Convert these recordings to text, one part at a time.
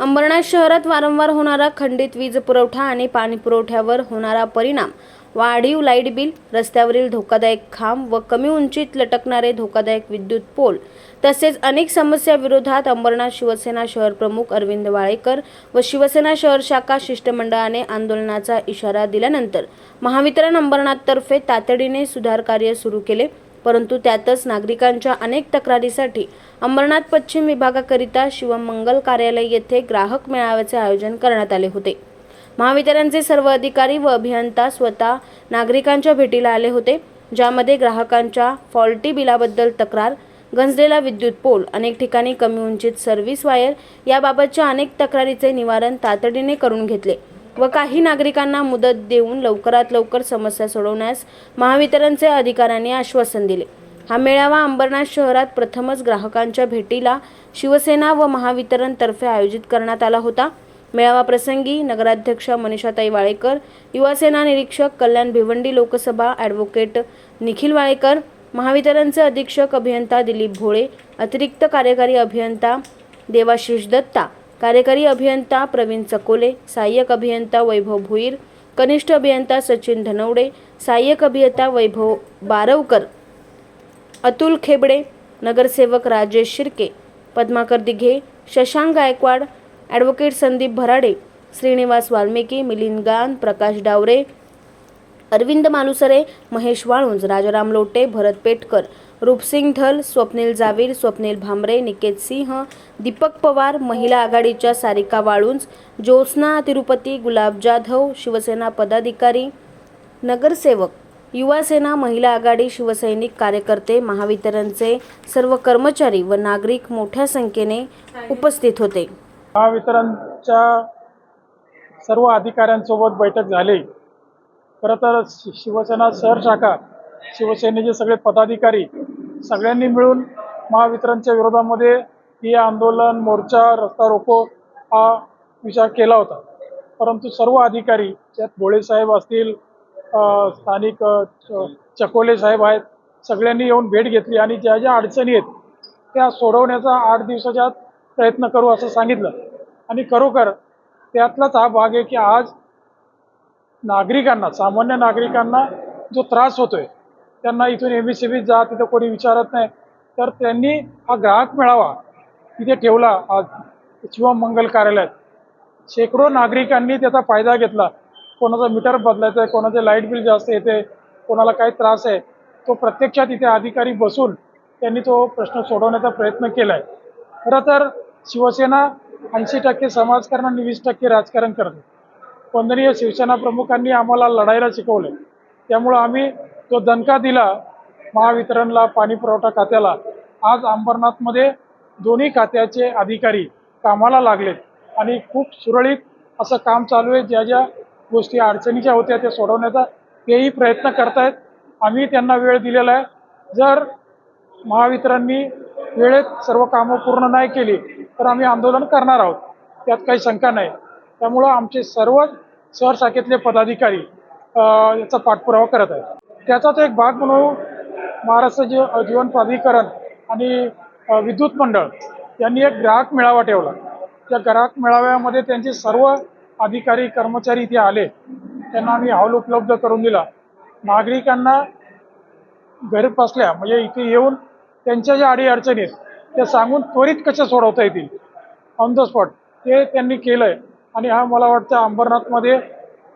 अंबरनाथ शहरात वारंवार होणारा खंडित वीज पुरवठा आणि पाणी पुरवठ्यावर होणारा परिणाम वाढीव लाइट बिल रस्त्यावरील धोकादायक खांब व कमी उंचीत लटकणारे धोकादायक विद्युत पोल तसेच अनेक समस्या विरोधात अंबरनाथ शिवसेना शहर प्रमुख अरविंद वाळेकर व शिवसेना शहर शाखा शिष्टमंडळाने आंदोलनाचा इशारा दिल्यानंतर महावितरण अंबरनाथतर्फे तातडीने सुधार कार्य सुरू केले. परंतु त्यातच नागरिकांच्या अनेक तक्रारीसाठी अंबरनाथ पश्चिम विभागाकरिता शिवमंगल कार्यालय येथे ग्राहक मेळाव्याचे आयोजन करण्यात आले होते. महावितरणचे सर्व अधिकारी व अभियंता स्वतः नागरिकांच्या भेटीला आले होते ज्यामध्ये ग्राहकांच्या फॉल्टी बिलाबद्दल तक्रार गंजलेला विद्युत पोल अनेक ठिकाणी कमी उंचीत सर्व्हिस वायर याबाबतच्या अनेक तक्रारीचे निवारण तातडीने करून घेतले. व काही नागरिकांना मुदत देऊन लवकरात लवकर समस्या सोडवण्यास महावितरणचे अधिकाऱ्यांनी आश्वासन दिले. हा मेळावा अंबरनाथ शहरात प्रथमच ग्राहकांच्या भेटीला शिवसेना व महावितरण तर्फे आयोजित करण्यात आला होता. मेळावा प्रसंगी नगराध्यक्षा मनीषाताई वाळेकर युवासेना निरीक्षक कल्याण भिवंडी लोकसभा ॲडव्होकेट निखिल वाळेकर महावितरणचे अधीक्षक अभियंता दिलीप भोळे अतिरिक्त कार्यकारी अभियंता देवाशिष दत्ता कार्यकारी अभियंता प्रवीण चकोले सहाय्यक अभियंता वैभव भुईर कनिष्ठ अभियंता सचिन धनवडे सहाय्यक अभियंता वैभव बारवकर अतुल खेबडे नगरसेवक राजेश शिर्के पद्माकर दिघे शशांक गायकवाड ॲडव्होकेट संदीप भराडे श्रीनिवास वाल्मिकी मिलिंद गान प्रकाश डावरे अरविंद मालुसरे महेश वाळुंज राजाराम लोटे भरत पेटकर रूपसिंग ढल स्वप्नील जावीर स्वप्नील भामरे निकेत सिंह दीपक पवार महिला आघाडीच्या सारिका वाळुंज ज्योत्स्ना तिरुपती गुलाब जाधव शिवसेना पदाधिकारी नगरसेवक युवासेना महिला आघाडी शिवसैनिक कार्यकर्ते महावितरणचे सर्व कर्मचारी व नागरिक मोठ्या संख्येने उपस्थित होते. महावितरणच्या सर्व अधिकाऱ्यांसोबत बैठक झाली. खरं तर शिवसेना सरशाखा शिवसेनेचे सगळे पदाधिकारी सगळ्यांनी मिळून महावितरणच्या विरोधामध्ये हे आंदोलन मोर्चा रस्ता रोको हा विचार केला होता. परंतु सर्व अधिकारी त्यात भोळे साहेब असतील स्थानिक चकोले साहेब आहेत सगळ्यांनी येऊन भेट घेतली आणि ज्या ज्या अडचणी आहेत त्या सोडवण्याचा आठ दिवसाच्या आत प्रयत्न करू असं सांगितलं. आणि खरोखर त्यातलाच हा भाग आहे की आज नागरिकांना सामान्य नागरिकांना जो त्रास होतोय त्यांना इथून एम सी जा तिथं कोणी विचारत नाही. तर त्यांनी हा ग्राहक मेळावा तिथे ठेवला आज शिवमंगल कार्यालयात. शेकडो नागरिकांनी त्याचा फायदा घेतला. कोणाचं मीटर बदलायचं आहे कोणाचं लाइट बिल जास्त येते कोणाला काही त्रास आहे तो प्रत्यक्षात इथे अधिकारी बसून त्यांनी तो प्रश्न सोडवण्याचा प्रयत्न केला आहे खरं तर शिवसेना ऐंशी टक्के समाजकारण आणि वीस टक्के राजकारण करते. वंदनीय शिवसेना प्रमुखांनी आम्हाला लढायला शिकवले त्यामुळं आम्ही जो दणका दिला महावितरणला पाणी पुरवठा खात्याला. आज अंबरनाथमध्ये दोन्ही खात्याचे अधिकारी कामाला लागलेत आणि खूप सुरळीत असं काम चालू आहे. ज्या ज्या गोष्टी अडचणीच्या होत्या त्या सोडवण्याचा तेही प्रयत्न करतायत. आम्ही त्यांना वेळ दिलेला आहे. जर महावितरणनी वेळेत सर्व कामं पूर्ण नाही केली तर आम्ही आंदोलन करणार आहोत. त्यात काही शंका नाही. त्यामुळं आमचे सर्व शहर शाखेतले पदाधिकारी याचा पाठपुरावा करत आहेत. त्याचाच एक भाग म्हणून महाराष्ट्र जी जीवन प्राधिकरण आणि विद्युत मंडळ यांनी एक ग्राहक मेळावा ठेवला. त्या ग्राहक मेळाव्यामध्ये त्यांचे सर्व अधिकारी कर्मचारी इथे आले. त्यांना आम्ही हॉल उपलब्ध करून दिला. नागरिकांना घरी बसल्या म्हणजे इथे येऊन त्यांच्या ज्या अडीअडचणी आहेत त्या सांगून त्वरित कशा सोडवता येतील? ऑन द स्पॉट ते त्यांनी केलं आहे आणि हा मला वाटतं अंबरनाथमध्ये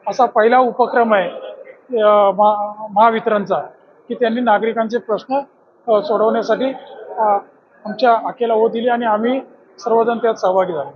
असा पहिला उपक्रम आहे. महावितरणचा की त्यांनी नागरिकांचे प्रश्न सोडवण्यासाठी आमच्या आखेला ओ दिली आणि आम्ही सर्वजण त्यात सहभागी झालो.